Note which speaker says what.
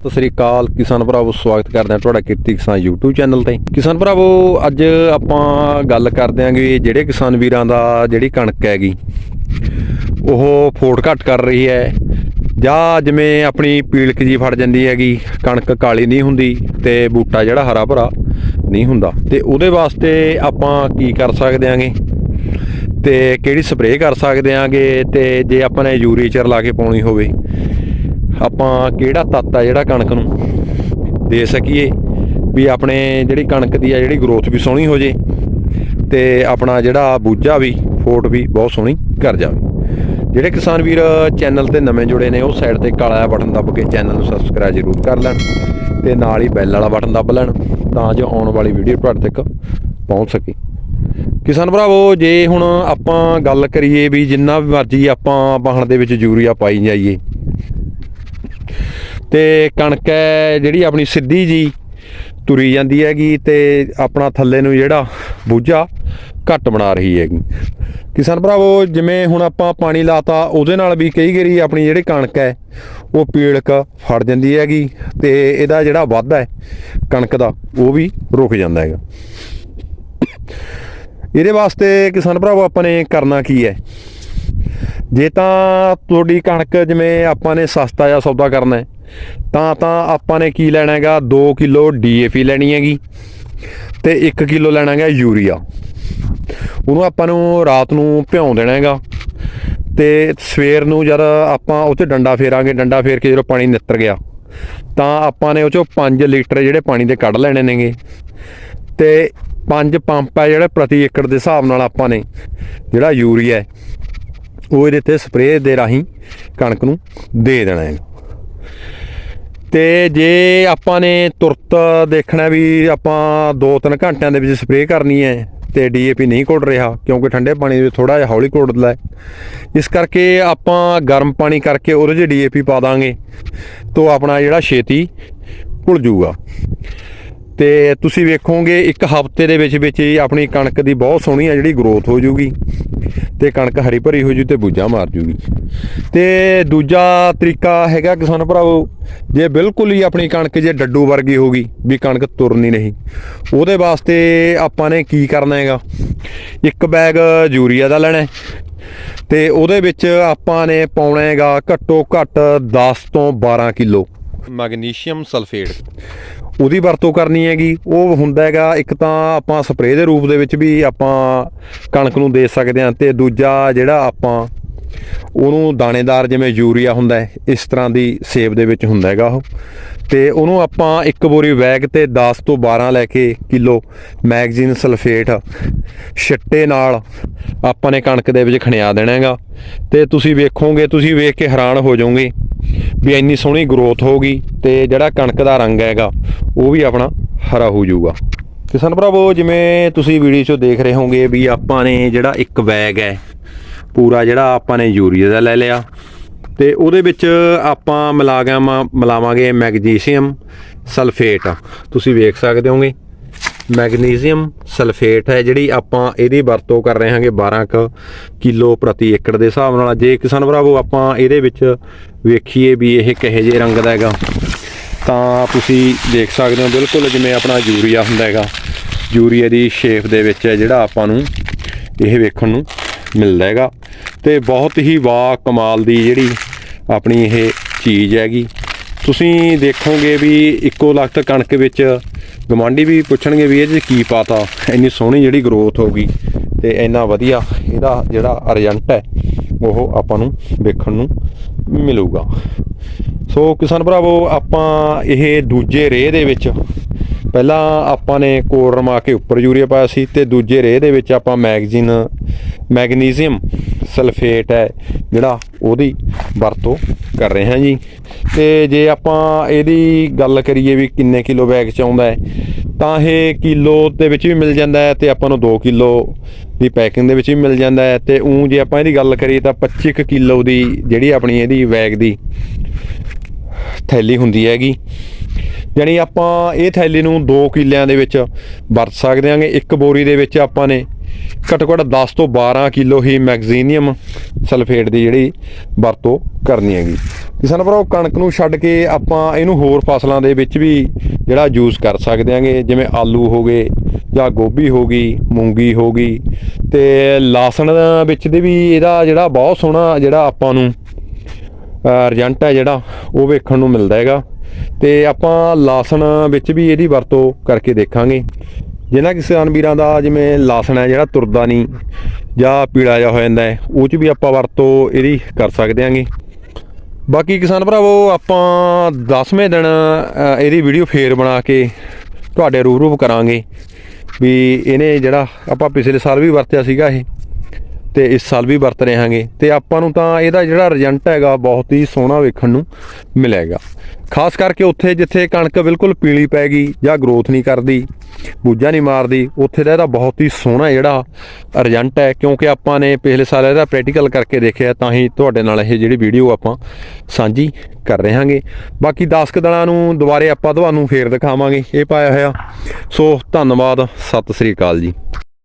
Speaker 1: ਸਤਿ ਸ੍ਰੀ ਅਕਾਲ, ਕਿਸਾਨ ਭਰਾਵੋ, ਸਵਾਗਤ ਕਰਦੇ ਹਾਂ ਤੁਹਾਡਾ ਕਿਰਤੀ ਕਿਸਾਨ YouTube ਚੈਨਲ ਤੇ। ਕਿਸਾਨ ਭਰਾਵੋ, ਅੱਜ ਆਪਾਂ ਗੱਲ ਕਰਦੇ ਹਾਂ ਜਿਹੜੇ ਕਿਸਾਨ ਵੀਰਾਂ ਦਾ ਜਿਹੜੀ ਕਣਕ ਹੈਗੀ, ਉਹ ਫੋਟ ਘੱਟ ਕਰ ਰਹੀ ਹੈ। ਜਾਂ ਜਿਵੇਂ ਆਪਣੀ ਪੀਲਕ ਜੀ ਫੜ ਜਾਂਦੀ ਹੈਗੀ, ਕਣਕ ਕਾਲੀ ਨਹੀਂ ਹੁੰਦੀ ਤੇ ਬੂਟਾ ਜਿਹੜਾ ਹਰਾ ਭਰਾ ਨਹੀਂ ਹੁੰਦਾ। ਤੇ ਉਹਦੇ ਵਾਸਤੇ ਆਪਾਂ ਕੀ ਕਰ ਸਕਦੇ ਆਂਗੇ ਤੇ ਕਿਹੜੀ ਸਪਰੇਅ ਕਰ ਸਕਦੇ ਆਂਗੇ ਤੇ ਜੇ ਆਪਾਂ ਨੇ ਯੂਰੀਚਰ ਲਾ ਕੇ ਪਾਉਣੀ ਹੋਵੇ ਆਪਾਂ ਕਿਹੜਾ ਤੱਤ ਆ ਜਿਹੜਾ ਕਣਕ ਨੂੰ ਦੇ ਸਕੀਏ? ਵੀ ਆਪਣੇ ਜਿਹੜੀ ਕਣਕ ਦੀ ਆ ਜਿਹੜੀ ਗਰੋਥ ਵੀ ਸੋਹਣੀ ਹੋ ਜੇ ਤੇ ਆਪਣਾ ਜਿਹੜਾ ਬੂਝਾ ਵੀ, ਫੋਟ ਵੀ ਬਹੁਤ ਸੋਹਣੀ ਕਰ ਜਾਵੇ। ਜਿਹੜੇ ਕਿਸਾਨ ਵੀਰ ਚੈਨਲ ਤੇ ਨਵੇਂ ਜੁੜੇ ਨੇ, ਉਹ ਸਾਈਡ ਤੇ ਕਾਲਾ ਜਿਹਾ ਬਟਨ ਦੱਬ ਕੇ ਚੈਨਲ ਨੂੰ ਸਬਸਕ੍ਰਾਈਬ ਜ਼ਰੂਰ ਕਰ ਲੈਣ ਤੇ ਨਾਲ ਹੀ ਬੈਲ ਵਾਲਾ ਬਟਨ ਦੱਬ ਲੈਣ ਤਾਂ ਜੋ ਆਉਣ ਵਾਲੀ ਵੀਡੀਓ ਤੁਹਾਡੇ ਤੱਕ ਪਹੁੰਚ ਸਕੇ। ਕਿਸਾਨ ਭਰਾਵੋ, ਜੇ ਹੁਣ ਆਪਾਂ ਗੱਲ ਕਰੀਏ ਵੀ ਜਿੰਨਾ ਵੀ ਮਰਜ਼ੀ ਆਪਾਂ ਬਾਹਣ ਦੇ ਵਿੱਚ ਯੂਰੀਆ ਪਾਈ ਜਾਈਏ ਤੇ ਕਣਕ ਹੈ ਜਿਹੜੀ ਆਪਣੀ ਸਿੱਧੀ ਜੀ ਤੁਰੀ ਜਾਂਦੀ ਹੈਗੀ ਤੇ ਆਪਣਾ ਥੱਲੇ ਨੂੰ ਜਿਹੜਾ ਬੂਝਾ ਘੱਟ ਬਣਾ ਰਹੀ ਹੈਗੀ। ਕਿਸਾਨ ਭਰਾਵੋ, ਜਿਵੇਂ ਹੁਣ ਆਪਾਂ ਪਾਣੀ ਲਾਤਾ, ਉਹਦੇ ਨਾਲ ਵੀ ਕਈ ਵਾਰੀ ਆਪਣੀ ਜਿਹੜੀ ਕਣਕ ਹੈ, ਉਹ ਪੀੜਕ ਫੜ ਜਾਂਦੀ ਹੈਗੀ ਤੇ ਇਹਦਾ ਜਿਹੜਾ ਵਾਧਾ ਹੈ ਕਣਕ ਦਾ, ਉਹ ਵੀ ਰੁਕ ਜਾਂਦਾ ਹੈਗਾ। ਇਹਦੇ ਵਾਸਤੇ ਕਿਸਾਨ ਭਰਾਵੋ, ਆਪਾਂ ਨੇ ਕਰਨਾ ਕੀ ਹੈ? ਜੇ ਤਾਂ ਤੁਹਾਡੀ ਕਣਕ ਜਿਵੇਂ ਆਪਾਂ ਨੇ ਸਸਤਾ ਜਾਂ ਸੌਦਾ ਕਰਨਾ ਹੈ ਤਾਂ ਤਾਂ ਆਪਾਂ ਨੇ ਕੀ ਲੈਣਾ ਹੈਗਾ? 2 ਕਿਲੋ ਡੀਏਪੀ ਲੈਣੀ ਹੈਗੀ ਤੇ 1 ਕਿਲੋ ਲੈਣਾ ਹੈਗਾ ਯੂਰੀਆ। ਉਹਨੂੰ ਆਪਾਂ ਨੂੰ ਰਾਤ ਨੂੰ ਭਿਉਂ ਦੇਣਾ ਹੈਗਾ ਤੇ ਸਵੇਰ ਨੂੰ ਜਦ ਆਪਾਂ ਉਹ 'ਚ ਡੰਡਾ ਫੇਰਾਂਗੇ, ਡੰਡਾ ਫੇਰ ਕੇ ਜਦੋਂ ਪਾਣੀ ਨਿੱਤਰ ਗਿਆ, ਤਾਂ ਆਪਾਂ ਨੇ ਉਹ 'ਚੋਂ 5 ਲੀਟਰ ਜਿਹੜੇ ਪਾਣੀ ਦੇ ਕੱਢ ਲੈਣੇ ਨੇਗੇ ਤੇ ਪੰਜ ਪੰਪ ਹੈ ਜਿਹੜੇ ਪ੍ਰਤੀ ਏਕੜ ਦੇ ਹਿਸਾਬ ਨਾਲ ਆਪਾਂ ਨੇ ਜਿਹੜਾ ਯੂਰੀਆ ਉਹ ਇਹਦੇ ਤੇ ਸਪਰੇਅ ਦੇ ਰਾਹੀਂ ਕਣਕ ਨੂੰ ਦੇ ਦੇਣਾ ਹੈ। ਤੇ ਜੇ ਆਪਾਂ ਨੇ ਤੁਰਤ ਦੇਖਣਾ ਵੀ ਆਪਾਂ 2-3 ਘੰਟਿਆਂ ਦੇ ਵਿੱਚ ਸਪਰੇਅ ਕਰਨੀ ਹੈ ਤੇ ਡੀਏਪੀ ਨਹੀਂ ਘੁੱਟ ਰਿਹਾ, ਕਿਉਂਕਿ ਠੰਡੇ ਪਾਣੀ ਵਿੱਚ ਥੋੜਾ ਜਿਹਾ ਹੌਲੀ ਘੁੱਟਦਾ ਹੈ ਇਸ ਕਰਕੇ ਆਪਾਂ ਗਰਮ ਪਾਣੀ ਕਰਕੇ ਉਹਦੇ 'ਚ ਡੀਏਪੀ ਪਾ ਦਾਂਗੇ ਤੋਂ ਆਪਣਾ ਜਿਹੜਾ ਛੇਤੀ ਘੁਲ ਜੂਗਾ ਤੇ ਤੁਸੀਂ ਵੇਖੋਗੇ ਇੱਕ ਹਫ਼ਤੇ ਦੇ ਵਿੱਚ ਵਿੱਚ ਹੀ ਆਪਣੀ ਕਣਕ ਦੀ ਬਹੁਤ ਸੋਹਣੀ ਆ ਜਿਹੜੀ ਗਰੋਥ ਹੋ ਜੂਗੀ ਤੇ ਕਣਕ ਹਰੀ ਭਰੀ ਹੋ ਜੂ ਤੇ ਬੂਝਾ ਮਾਰ ਜੂਗੀ। ਤੇ ਦੂਜਾ ਤਰੀਕਾ ਹੈਗਾ ਕਿਸਾਨ ਭਰਾਵੋ, ਜੇ ਬਿਲਕੁਲ ਹੀ ਆਪਣੀ ਕਣਕ ਜੇ ਡੱਡੂ ਵਰਗੀ ਹੋ ਗਈ, ਵੀ ਕਣਕ ਤੁਰਨੀ ਨਹੀਂ, ਉਹਦੇ ਵਾਸਤੇ ਆਪਾਂ ਨੇ ਕੀ ਕਰਨਾ ਹੈਗਾ? ਇੱਕ ਬੈਗ ਯੂਰੀਆ ਦਾ ਲੈਣਾ ਹੈ। ਤੇ ਉਹਦੇ ਵਿੱਚ ਆਪਾਂ ਨੇ ਪਾਉਣਾ ਹੈਗਾ ਘੱਟੋ ਘੱਟ 10 ਤੋਂ 12 ਕਿਲੋ। Magnesium sulphate. ਉਹਦੀ ਵਰਤੋਂ ਕਰਨੀ ਹੈਗੀ। ਉਹ ਹੁੰਦਾ ਹੈਗਾ, ਇੱਕ ਤਾਂ ਆਪਾਂ ਸਪਰੇਅ ਦੇ ਰੂਪ ਦੇ ਵਿੱਚ ਵੀ ਆਪਾਂ ਕਣਕ ਨੂੰ ਦੇ ਸਕਦੇ ਹਾਂ ਤੇ ਦੂਜਾ ਜਿਹੜਾ ਆਪਾਂ ਉਹਨੂੰ ਦਾਣੇਦਾਰ ਜਿਵੇਂ ਯੂਰੀਆ ਹੁੰਦਾ ਹੈ, ਇਸ ਤਰ੍ਹਾਂ ਦੀ ਸੇਬ ਦੇ ਵਿੱਚ ਹੁੰਦਾ ਹੈਗਾ ਉਹ। ਤੇ ਉਹਨੂੰ ਆਪਾਂ ਇੱਕ ਬੋਰੀ ਵੈਗ ਤੇ 10 ਤੋਂ 12 ਲੈ ਕੇ ਕਿਲੋ ਮੈਗਜ਼ੀਨ ਸਲਫੇਟ ਛਿੱਟੇ ਨਾਲ ਆਪਾਂ ਨੇ ਕਣਕ ਦੇ ਵਿੱਚ ਖਣਿਆ ਦੇਣਾ ਹੈਗਾ। ਤੇ ਤੁਸੀਂ ਵੇਖੋਗੇ, ਤੁਸੀਂ ਵੇਖ ਕੇ ਹੈਰਾਨ ਹੋ ਜਾਓਗੇ ਵੀ ਇੰਨੀ ਸੋਹਣੀ ਗਰੋਥ ਹੋਗੀ ਤੇ ਜਿਹੜਾ ਕਣਕ ਦਾ ਰੰਗ ਹੈਗਾ, ਉਹ ਵੀ ਆਪਣਾ ਹਰਾ ਹੋ ਜਾਊਗਾ। ਕਿਸਾਨ ਭਰਾਵੋ, ਜਿਵੇਂ ਤੁਸੀਂ ਵੀਡੀਓ 'ਚੋਂ ਦੇਖ ਰਹੇ ਹੋਗੇ ਵੀ ਆਪਾਂ ਨੇ ਜਿਹੜਾ ਇੱਕ ਬੈਗ ਹੈ, ਪੂਰਾ ਜਿਹੜਾ ਆਪਾਂ ਨੇ ਯੂਰੀਆ ਦਾ ਲੈ ਲਿਆ ਤੇ ਉਹਦੇ ਵਿੱਚ ਆਪਾਂ ਮਿਲਾਗਾਮ ਮਿਲਾਵਾਂਗੇ ਮੈਗਨੀਸ਼ੀਅਮ ਸਲਫੇਟ। ਤੁਸੀਂ ਵੇਖ ਸਕਦੇ ਹੋਗੇ ਮੈਗਨੀਸ਼ੀਅਮ ਸਲਫੇਟ ਹੈ ਜਿਹੜੀ ਆਪਾਂ ਇਹਦੀ ਵਰਤੋਂ ਕਰ ਰਹੇ ਹਾਂਗੇ 12 ਕ ਕਿਲੋ ਪ੍ਰਤੀ ਏਕੜ ਦੇ ਹਿਸਾਬ ਨਾਲ। ਜੇ ਕਿਸਾਨ ਭਰਾਵੋ, ਆਪਾਂ ਇਹਦੇ ਵਿੱਚ ਵੇਖੀਏ ਵੀ ਇਹ ਕਿਹੋ ਜਿਹੇ ਰੰਗ ਦਾ ਹੈਗਾ। ਤਾਂ ਤੁਸੀਂ ਦੇਖ ਸਕਦੇ ਹੋ ਬਿਲਕੁਲ ਜਿਵੇਂ ਆਪਣਾ ਯੂਰੀਆ ਹੁੰਦਾ ਹੈਗਾ। ਯੂਰੀਆ ਦੀ ਸ਼ੇਪ ਦੇ ਵਿੱਚ ਹੈ ਜਿਹੜਾ ਆਪਾਂ ਨੂੰ ਇਹ ਵੇਖਣ ਨੂੰ ਮਿਲਦਾ ਹੈਗਾ। ਤੇ ਬਹੁਤ ਹੀ ਵਾ ਕਮਾਲ ਦੀ ਜਿਹੜੀ ਆਪਣੀ ਇਹ ਚੀਜ਼ ਹੈਗੀ। ਤੁਸੀਂ ਦੇਖੋਗੇ ਵੀ ਇੱਕੋ ਲਖਤ ਕਣਕ ਵਿੱਚ ਗਮਾਂਡੀ ਵੀ ਪੁੱਛਣਗੇ ਵੀ ਇਹ 'ਚ ਕੀ ਪਾਤਾ, ਇੰਨੀ ਸੋਹਣੀ ਜਿਹੜੀ ਗਰੋਥ ਹੋ ਗਈ ਤੇ ਇੰਨਾ ਵਧੀਆ ਇਹਦਾ ਜਿਹੜਾ ਰਿਜ਼ਲਟ ਹੈ, ਉਹ ਆਪਾਂ ਨੂੰ ਵੇਖਣ ਨੂੰ ਮਿਲੂਗਾ। ਸੋ ਕਿਸਾਨ ਭਰਾਵੋ, ਆਪਾਂ ਇਹ ਦੂਜੇ ਰੇਹ ਦੇ ਵਿੱਚ ਪਹਿਲਾਂ ਆਪਾਂ ਨੇ ਕੋਰ ਰਮਾ ਕੇ ਉੱਪਰ ਯੂਰੀਆ ਪਾਇਆ ਸੀ ਤੇ ਦੂਜੇ ਰੇਹ ਦੇ ਵਿੱਚ ਆਪਾਂ ਮੈਗਜ਼ੀਨ, ਮੈਗਨੀਜ਼ੀਅਮ ਸਲਫੇਟ ਹੈ ਜਿਹੜਾ ਉਹਦੀ ਵਰਤੋਂ ਕਰ ਰਹੇ ਹਾਂ ਜੀ। ਤੇ ਜੇ ਆਪਾਂ ਇਹਦੀ ਗੱਲ ਕਰੀਏ ਵੀ ਕਿੰਨੇ ਕਿਲੋ ਬੈਗ ਚ ਆਉਂਦਾ ਹੈ, ਤਾਂ ਇਹ ਕਿਲੋ ਦੇ ਵਿੱਚ ਵੀ ਮਿਲ ਜਾਂਦਾ ਹੈ ਤੇ ਆਪਾਂ ਨੂੰ 2 ਕਿਲੋ ਦੀ ਪੈਕਿੰਗ ਦੇ ਵਿੱਚ ਵੀ ਮਿਲ ਜਾਂਦਾ ਹੈ। ਤੇ ਉਂ ਜੇ ਆਪਾਂ ਇਹਦੀ ਗੱਲ ਕਰੀਏ ਤਾਂ 25 ਕੁ ਕਿਲੋ ਦੀ ਜਿਹੜੀ ਆਪਣੀ ਇਹਦੀ ਬੈਗ ਦੀ ਥੈਲੀ ਹੁੰਦੀ ਹੈਗੀ। ਯਾਨੀ ਆਪਾਂ ਇਹ ਥੈਲੀ ਨੂੰ 2 ਕਿੱਲਿਆਂ ਦੇ ਵਿੱਚ ਵਰਤ ਸਕਦੇ ਹਾਂਗੇ। ਇੱਕ ਬੋਰੀ ਦੇ ਵਿੱਚ ਆਪਾਂ ਨੇ ਘੱਟੋ ਘੱਟ 10 ਤੋਂ 12 ਕਿਲੋ ਹੀ ਮੈਗਜ਼ੀਨੀਅਮ ਸਲਫੇਟ ਦੀ ਜਿਹੜੀ ਵਰਤੋਂ ਕਰਨੀ ਹੈਗੀ। ਕਿਸਾਨ ਭਰਾਓ, ਕਣਕ ਨੂੰ ਛੱਡ ਕੇ ਆਪਾਂ ਇਹਨੂੰ ਹੋਰ ਫਸਲਾਂ ਦੇ ਵਿੱਚ ਵੀ ਜਿਹੜਾ ਯੂਜ਼ ਕਰ ਸਕਦੇ ਆਂਗੇ ਜਿਵੇਂ ਆਲੂ ਹੋ ਗਏ ਜਾਂ ਗੋਭੀ ਹੋ ਗਈ, ਮੂੰਗੀ ਹੋ ਗਈ ਤੇ ਲਾਸਣ ਵਿੱਚ ਦੇ ਵੀ ਇਹਦਾ ਜਿਹੜਾ ਬਹੁਤ ਸੋਹਣਾ ਜਿਹੜਾ ਆਪਾਂ ਨੂੰ ਰਿਜ਼ਲਟ ਹੈ ਜਿਹੜਾ, ਉਹ ਵੇਖਣ ਨੂੰ ਮਿਲਦਾ ਹੈਗਾ। ਤੇ ਆਪਾਂ ਲਾਸਣ ਵਿੱਚ ਵੀ ਇਹਦੀ ਵਰਤੋਂ ਕਰਕੇ ਦੇਖਾਂਗੇ। ਜਿਨ੍ਹਾਂ ਕਿਸਾਨ ਵੀਰਾਂ ਦਾ ਜਿਵੇਂ ਲਾਸਣ ਹੈ, ਜਿਹੜਾ ਤੁਰਦਾ ਨਹੀਂ ਜਾਂ ਪੀਲਾ ਜਿਹਾ ਹੋ ਜਾਂਦਾ ਹੈ, ਉਹ 'ਚ ਵੀ ਆਪਾਂ ਵਰਤੋਂ ਇਹਦੀ ਕਰ ਸਕਦੇ ਆਂਗੇ ਬਾਕੀ ਕਿਸਾਨ ਭਰਾਵੋ, ਆਪਾਂ 10ਵੇਂ ਦਿਨ ਇਹਦੀ ਵੀਡੀਓ ਫੇਰ ਬਣਾ ਕੇ ਤੁਹਾਡੇ ਰੂਬਰੂ ਕਰਾਂਗੇ ਵੀ ਇਹਨੇ ਜਿਹੜਾ ਆਪਾਂ ਪਿਛਲੇ ਸਾਲ ਵੀ ਵਰਤਿਆ ਸੀਗਾ ਇਹ। ਤੇ ਇਸ ਸਾਲ ਵੀ ਵਰਤ ਰਹੇ ਹਾਂਗੇ ਤੇ ਆਪਾਂ ਨੂੰ ਤਾਂ ਇਹਦਾ ਜਿਹੜਾ ਰਿਜ਼ਲਟ ਹੈਗਾ ਬਹੁਤ ਹੀ ਸੋਹਣਾ ਵੇਖਣ ਨੂੰ ਮਿਲੇਗਾ। ਖਾਸ ਕਰਕੇ ਉੱਥੇ ਜਿੱਥੇ ਕਣਕ ਬਿਲਕੁਲ ਪੀਲੀ ਪੈ ਗਈ ਜਾਂ ਗਰੋਥ ਨਹੀਂ ਕਰਦੀ, ਬੂਝਾ ਨਹੀਂ ਮਾਰਦੀ, ਉੱਥੇ ਦਾ ਇਹਦਾ ਬਹੁਤ ਹੀ ਸੋਹਣਾ ਜਿਹੜਾ ਰਿਜ਼ਲਟ ਹੈ, ਕਿਉਂਕਿ ਆਪਾਂ ਨੇ ਪਿਛਲੇ ਸਾਲ ਇਹਦਾ ਪ੍ਰੈਕਟੀਕਲ ਕਰਕੇ ਦੇਖਿਆ, ਤਾਂ ਹੀ ਤੁਹਾਡੇ ਨਾਲ ਇਹ ਜਿਹੜੀ ਵੀਡੀਓ ਆਪਾਂ ਸਾਂਝੀ ਕਰ ਰਹੇ ਹਾਂਗੇ ਬਾਕੀ 10 ਕੁ ਦਿਨਾਂ ਨੂੰ ਦੁਬਾਰੇ ਆਪਾਂ ਤੁਹਾਨੂੰ ਫੇਰ ਦਿਖਾਵਾਂਗੇ। ਇਹ ਪਾਇਆ ਹੋਇਆ। ਸੋ ਧੰਨਵਾਦ, ਸਤਿ ਸ੍ਰੀ ਅਕਾਲ ਜੀ।